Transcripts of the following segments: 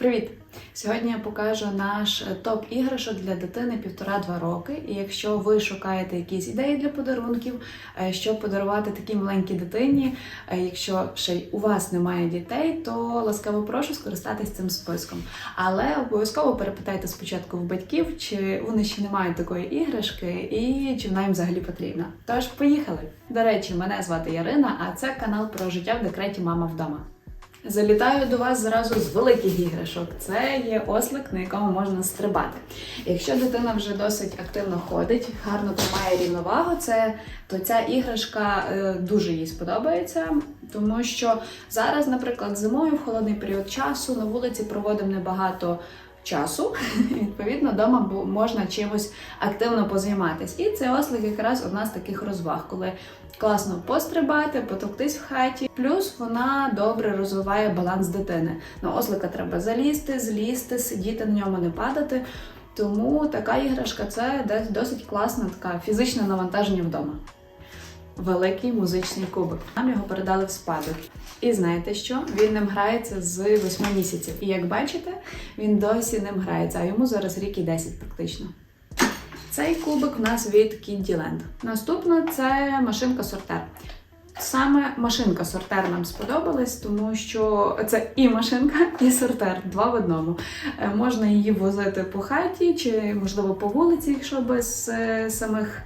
Привіт! Сьогодні я покажу наш топ іграшок для дитини півтора-два роки. І якщо ви шукаєте якісь ідеї для подарунків, е, що подарувати такій маленькій дитині, е, якщо ще й у вас немає дітей, то ласкаво прошу скористатись цим списком. Але обов'язково перепитайте спочатку в батьків, чи вони ще не мають такої іграшки і чи вона їм взагалі потрібна. Тож поїхали! До речі, мене звати Ярина, а це канал про життя в декреті Мама вдома. Залітаю до вас зразу з великих іграшок. Це є ослик, на якому можна стрибати. Якщо дитина вже досить активно ходить, гарно тримає рівновагу, це, то ця іграшка е, дуже їй сподобається, тому що зараз, наприклад, зимою в холодний період часу на вулиці проводимо небагато. Часу, відповідно, вдома можна чимось активно позайматися. І цей ослик якраз одна з таких розваг, коли класно пострибати, потоктись в хаті. Плюс вона добре розвиває баланс дитини. На ослика треба залізти, злізти, сидіти на ньому, не падати. Тому така іграшка це досить класна така фізичне навантаження вдома. Великий музичний кубик. Нам його передали в спадок. І знаєте що? Він ним грається з 8 місяців. І як бачите, він досі ним грається, а йому зараз рік і 10 практично. Цей кубик у нас від Kiddyland. Наступна це машинка сортер. Саме машинка сортер нам сподобалась, тому що це і машинка, і сортер два в одному. Е, Можна її возити по хаті чи, можливо, по вулиці, якщо без е, самих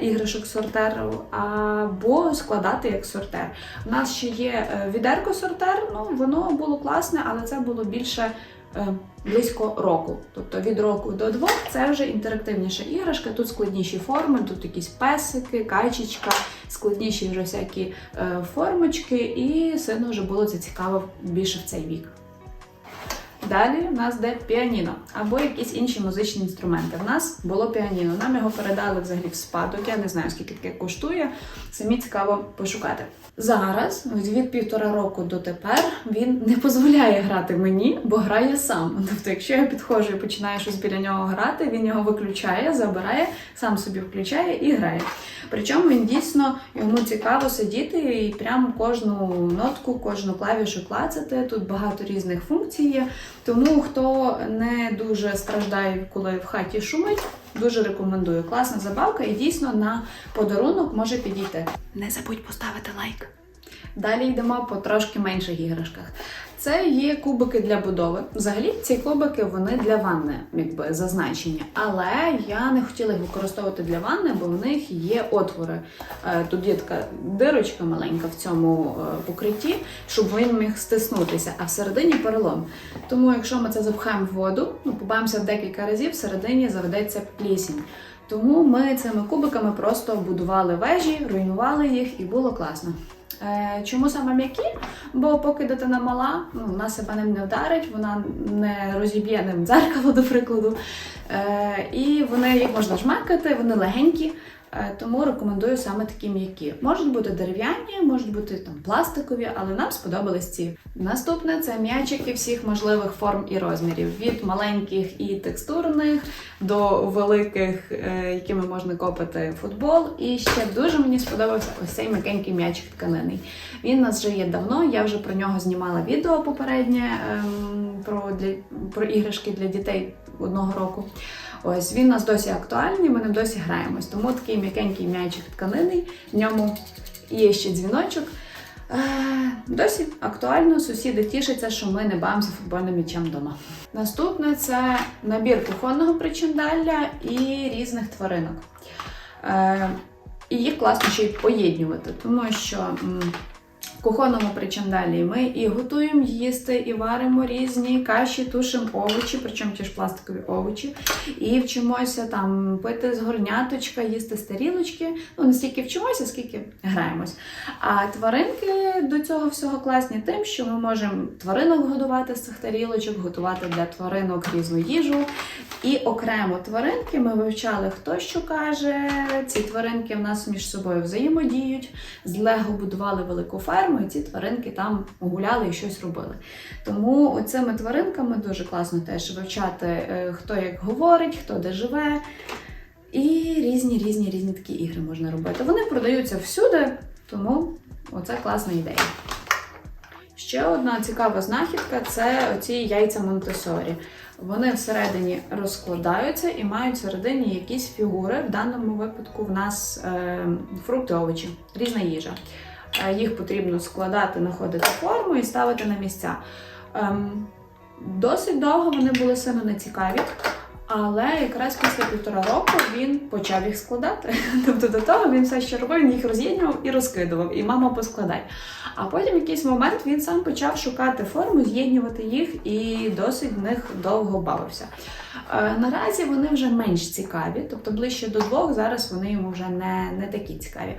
іграшок сортеру, або складати як сортер. У нас ще є е, відерко сортер, ну воно було класне, але це було більше. е, Близько року, тобто від року до двох це вже інтерактивніша іграшка. Тут складніші форми, тут якісь песики, качечка, складніші вже всякі е, формочки, і сину вже було це цікаво більше в цей вік. Далі в нас де піаніно або якісь інші музичні інструменти. В нас було піаніно. Нам його передали взагалі в спадок. Я не знаю, скільки таке коштує. Самі цікаво пошукати. Зараз, від півтора року до тепер, він не дозволяє грати мені, бо грає сам. Тобто, якщо я підходжу і починаю щось біля нього грати, він його виключає, забирає, сам собі включає і грає. Причому він дійсно йому цікаво сидіти і прямо кожну нотку, кожну клавішу клацати. Тут багато різних функцій є. Тому хто не дуже страждає, коли в хаті шумить, дуже рекомендую. Класна забавка і дійсно на подарунок може підійти. Не забудь поставити лайк. Далі йдемо по трошки менших іграшках. Це є кубики для будови. Взагалі, ці кубики вони для ванни, якби зазначені. Але я не хотіла їх використовувати для ванни, бо в них є отвори. Е, Тут є така дирочка маленька в цьому е, покритті, щоб він міг стиснутися, а всередині перелом. Тому, якщо ми це запхаємо в воду, ну побаємося в декілька разів, всередині заведеться плісінь. Тому ми цими кубиками просто будували вежі, руйнували їх, і було класно. Е, Чому саме м'які? Бо поки дитина мала, ну, вона себе ним не вдарить, вона не розіб'є ним дзеркало, до прикладу. Е, І вони їх можна жмакати, вони легенькі. Е, Тому рекомендую саме такі м'які. Можуть бути дерев'яні, можуть бути там пластикові, але нам сподобались ці. Наступне це м'ячики всіх можливих форм і розмірів: від маленьких і текстурних до великих, е, якими можна копати футбол. І ще дуже мені сподобався ось цей м'якенький м'ячик тканинний. Він у нас вже є давно. Я вже про нього знімала відео попереднє ем, про, для, про іграшки для дітей одного року. Ось він у нас досі актуальний, ми ним досі граємось. Тому такий м'якенький м'ячик тканинний, в ньому є ще дзвіночок. Е, Досі актуально, сусіди тішаться, що ми не бавимося футбольним м'ячем вдома. Наступне це набір кухонного причиндаля і різних тваринок. Е, І їх класно ще й поєднювати, тому що кухонному причандалі ми і готуємо їсти, і варимо різні каші, тушимо овочі, причому ті ж пластикові овочі, і вчимося там пити з горняточка, їсти з тарілочки. Ну, не стільки вчимося, скільки граємось. А тваринки до цього всього класні тим, що ми можемо тваринок годувати з цих тарілочок, готувати для тваринок різну їжу. І окремо тваринки ми вивчали, хто що каже. Ці тваринки в нас між собою взаємодіють. З Лего будували велику ферму, і ці тваринки там гуляли і щось робили. Тому цими тваринками дуже класно теж вивчати, е, хто як говорить, хто де живе. І різні, різні, різні такі ігри можна робити. Вони продаються всюди, тому оце класна ідея. Ще одна цікава знахідка це оці яйця Монтесорі. Вони всередині розкладаються і мають всередині якісь фігури. В даному випадку в нас е, фрукти, овочі, різна їжа. Е, їх потрібно складати, знаходити форму і ставити на місця. Ем, досить довго вони були сильно нецікаві. Але якраз після півтора року він почав їх складати. Тобто до того він все, що робив, він їх роз'єднував і розкидував, і мама поскладай. А потім в якийсь момент він сам почав шукати форму, з'єднувати їх і досить в них довго бавився. Е, Наразі вони вже менш цікаві, тобто ближче до двох, зараз вони йому вже не, не такі цікаві.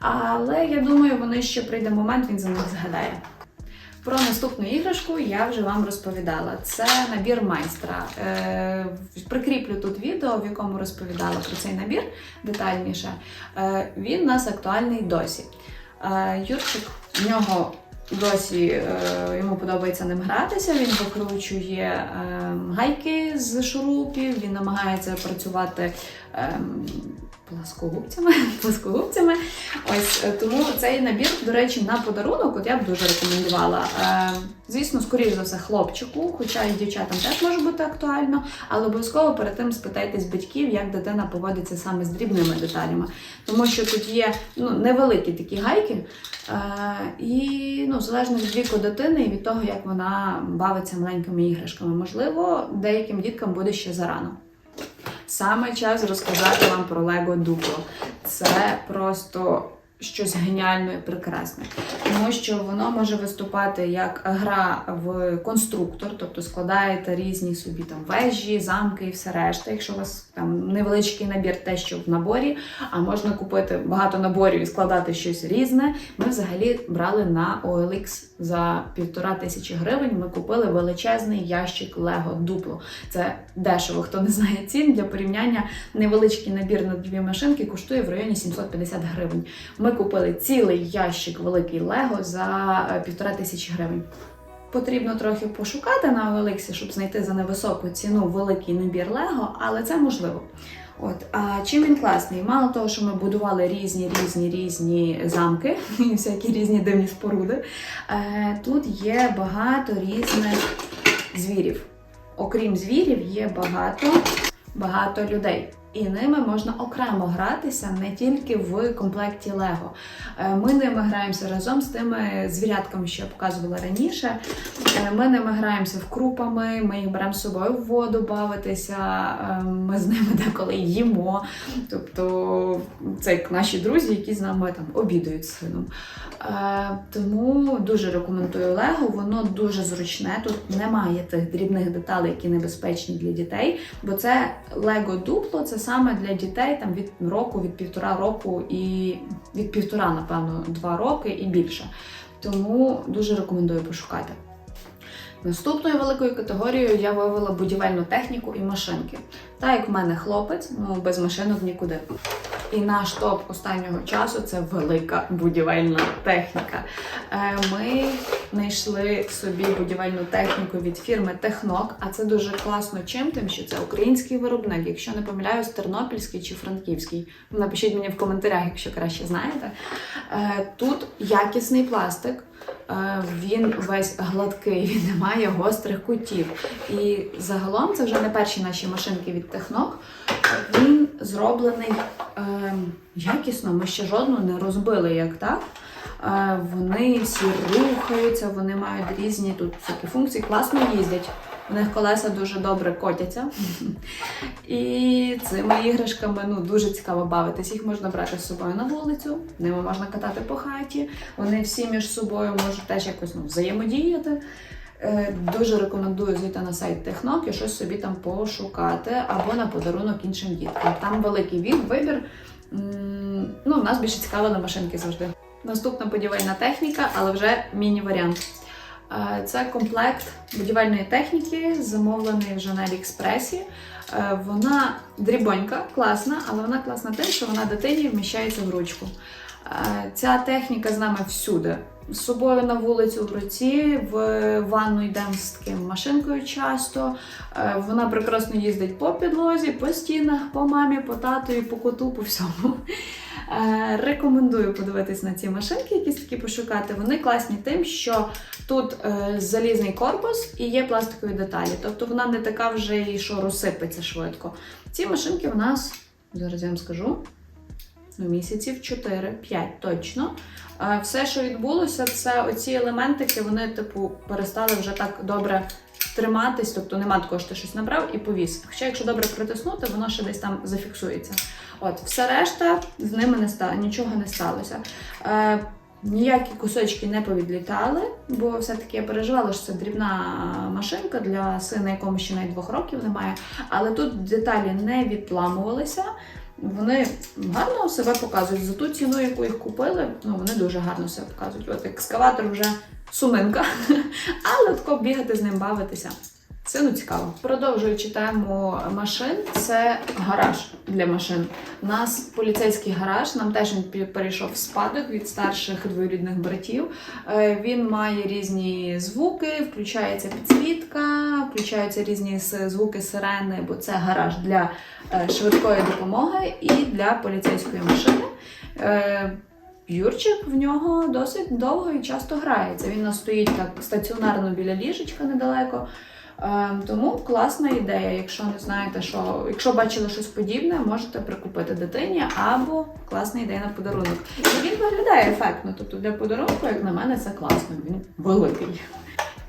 Але я думаю, вони ще прийде момент, він за них згадає. Про наступну іграшку я вже вам розповідала. Це набір майстра. Е, прикріплю тут відео, в якому розповідала про цей набір детальніше. Е, він у нас актуальний досі. Е, Юрчик в нього досі йому подобається ним гратися. Він викручує е, гайки з шурупів, він намагається працювати. Пласкогубцями, пласкогубцями. Ось е, тому цей набір, до речі, на подарунок, от я б дуже рекомендувала. Е, звісно, скоріш за все, хлопчику, хоча і дівчатам теж може бути актуально, але обов'язково перед тим спитайтесь батьків, як дитина поводиться саме з дрібними деталями. Тому що тут є ну, невеликі такі гайки, е, і ну, залежно від віку дитини і від того, як вона бавиться маленькими іграшками. Можливо, деяким діткам буде ще зарано. Саме час розказати вам про Лего Дупло. Це просто щось геніальне і прекрасне, тому що воно може виступати як гра в конструктор, тобто складаєте різні собі там вежі, замки і все решта. Якщо у вас там невеличкий набір, те, що в наборі, а можна купити багато наборів і складати щось різне. Ми взагалі брали на OLX за півтора тисячі гривень. Ми купили величезний ящик Лего Дупло. Це дешево, хто не знає цін для порівняння. Невеличкий набір на дві машинки коштує в районі 750 гривень. Ми купили цілий ящик великий Лего за е, півтора тисячі гривень. Потрібно трохи пошукати на OLX, щоб знайти за невисоку ціну великий набір Лего, але це можливо. От, а чим він класний? Мало того, що ми будували різні, різні, різні замки і всякі різні дивні споруди. Е, тут є багато різних звірів. Окрім звірів, є багато, багато людей. І ними можна окремо гратися не тільки в комплекті Лего. Е, Ми ними граємося разом з тими звірятками, що я показувала раніше. Е, Ми ними граємося в крупами, ми їх беремо з собою в воду бавитися, е, ми з ними деколи їмо. Тобто це як наші друзі, які з нами там обідають з сином. Тому дуже рекомендую Лего, воно дуже зручне. Тут немає тих дрібних деталей, які небезпечні для дітей, бо це Лего дупло, це саме для дітей там від року, від півтора року і від півтора, напевно, два роки і більше. Тому дуже рекомендую пошукати. Наступною великою категорією я вивела будівельну техніку і машинки. Так як в мене хлопець, ну без машинок нікуди. І наш топ останнього часу це велика будівельна техніка. Е, Ми знайшли собі будівельну техніку від фірми Технок, а це дуже класно чим, тим, що це український виробник. Якщо не помиляюсь, тернопільський чи франківський. Напишіть мені в коментарях, якщо краще знаєте. Е, Тут якісний пластик. Е, Він весь гладкий, він не має гострих кутів. І загалом це вже не перші наші машинки від Технок. Він зроблений е, якісно. Ми ще жодну не розбили, як так. Е, Вони всі рухаються, вони мають різні тут всякі функції, класно їздять. У них колеса дуже добре котяться. І цими іграшками ну, дуже цікаво бавитись. Їх можна брати з собою на вулицю, ними можна катати по хаті. Вони всі між собою можуть теж якось ну, взаємодіяти. Е, Дуже рекомендую зайти на сайт Технок і щось собі там пошукати або на подарунок іншим діткам. Там великий вибір. Ну, нас більше цікавили машинки завжди. Наступна будівельна техніка, але вже міні-варіант. Е, Це комплект будівельної техніки, замовлений вже на Аліекспресі. Е, Вона дрібонька, класна, але вона класна тим, що вона дитині вміщається в ручку. Е, Ця техніка з нами всюди. З собою на вулицю в руці, в ванну йдемо з таким машинкою часто. Е, Вона прекрасно їздить по підлозі, по стінах, по мамі, по татові, по коту, по всьому. Е, Рекомендую подивитись на ці машинки, якісь такі пошукати. Вони класні тим, що тут е, залізний корпус і є пластикові деталі. Тобто вона не така вже і що розсипеться швидко. Ці машинки в нас, зараз я вам скажу, ну, місяців 4-5 точно. Е, Все, що відбулося, це оці елементики, вони, типу, перестали вже так добре триматись, тобто нема такого, що ти щось набрав і повіс. Хоча, якщо добре притиснути, воно ще десь там зафіксується. От, все решта з ними не стало, нічого не сталося. Е, ніякі кусочки не повідлітали, бо все-таки я переживала, що це дрібна машинка для сина, якому ще навіть двох років немає. Але тут деталі не відламувалися. Вони гарно себе показують. За ту ціну, яку їх купили, ну вони дуже гарно себе показують. От екскаватор вже суминка, але тако бігати з ним бавитися. Сину цікаво. Продовжуючи тему машин, це гараж для машин. У нас поліцейський гараж, нам теж він перейшов в спадок від старших двоюрідних братів. Е, Він має різні звуки, включається підсвітка, включаються різні звуки сирени, бо це гараж для швидкої допомоги і для поліцейської машини. Е, Юрчик в нього досить довго і часто грається. Він нас стоїть так стаціонарно біля ліжечка недалеко. Е, Тому класна ідея. Якщо не знаєте, що якщо бачили щось подібне, можете прикупити дитині або класна ідея на подарунок. І він виглядає ефектно. Тобто для подарунку, як на мене, це класно. Він великий.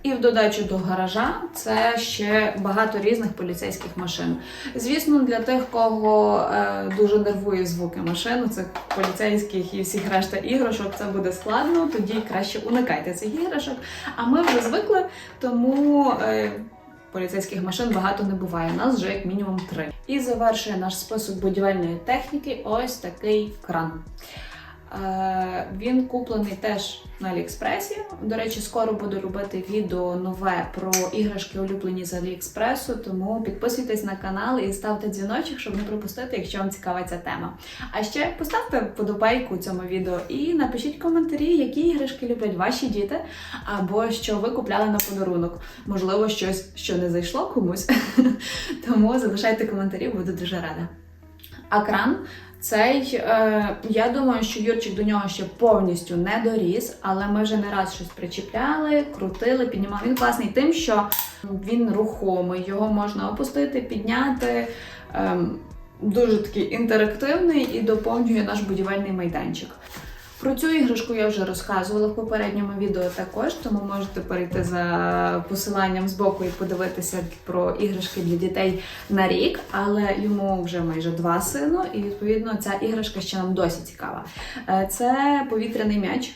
І в додачу до гаража це ще багато різних поліцейських машин. Звісно, для тих, кого е, дуже нервує звуки машин, цих поліцейських і всіх решта іграшок, це буде складно. Тоді краще уникайте цих іграшок. А ми вже звикли, тому е, поліцейських машин багато не буває. Нас вже як мінімум три. І завершує наш список будівельної техніки ось такий кран. Е, Він куплений теж на Аліекспресі. До речі, скоро буду робити відео нове про іграшки улюблені з Аліекспресу, тому підписуйтесь на канал і ставте дзвіночок, щоб не пропустити, якщо вам цікава ця тема. А ще поставте вподобайку цьому відео і напишіть коментарі, які іграшки люблять ваші діти, або що ви купляли на подарунок. Можливо, щось, що не зайшло комусь. Тому залишайте коментарі, буду дуже рада. А кран цей, е, я думаю, що Юрчик до нього ще повністю не доріс, але ми вже не раз щось причіпляли, крутили, піднімали. Він класний тим, що він рухомий, його можна опустити, підняти. Е, дуже такий інтерактивний і доповнює наш будівельний майданчик. Про цю іграшку я вже розказувала в попередньому відео також, тому можете перейти за посиланням збоку і подивитися про іграшки для дітей на рік, але йому вже майже два сину, і відповідно ця іграшка ще нам досі цікава. Е, Це повітряний м'яч.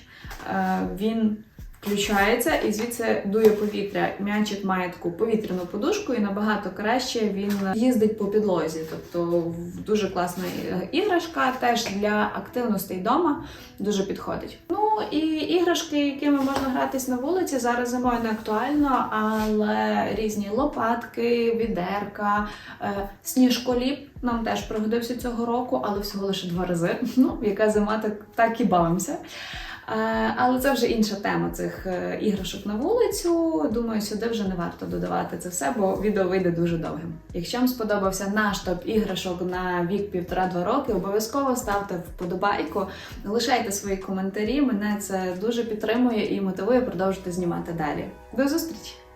Е, Він включається і звідси дує повітря. М'ячик має таку повітряну подушку, і набагато краще він їздить по підлозі. Тобто дуже класна іграшка, теж для активностей вдома дуже підходить. Ну і іграшки, якими можна гратись на вулиці, зараз зимою не актуально, але різні лопатки, відерка, е, сніжколіп нам теж пригодився цього року, але всього лише два рази. Ну, яка зима, так, так і бавимося. Е, Але це вже інша тема цих е, іграшок на вулицю. Думаю, сюди вже не варто додавати це все, бо відео вийде дуже довгим. Якщо вам сподобався наш топ іграшок на вік півтора-два роки, обов'язково ставте вподобайку, лишайте свої коментарі. Мене це дуже підтримує і мотивує продовжити знімати далі. До зустрічі!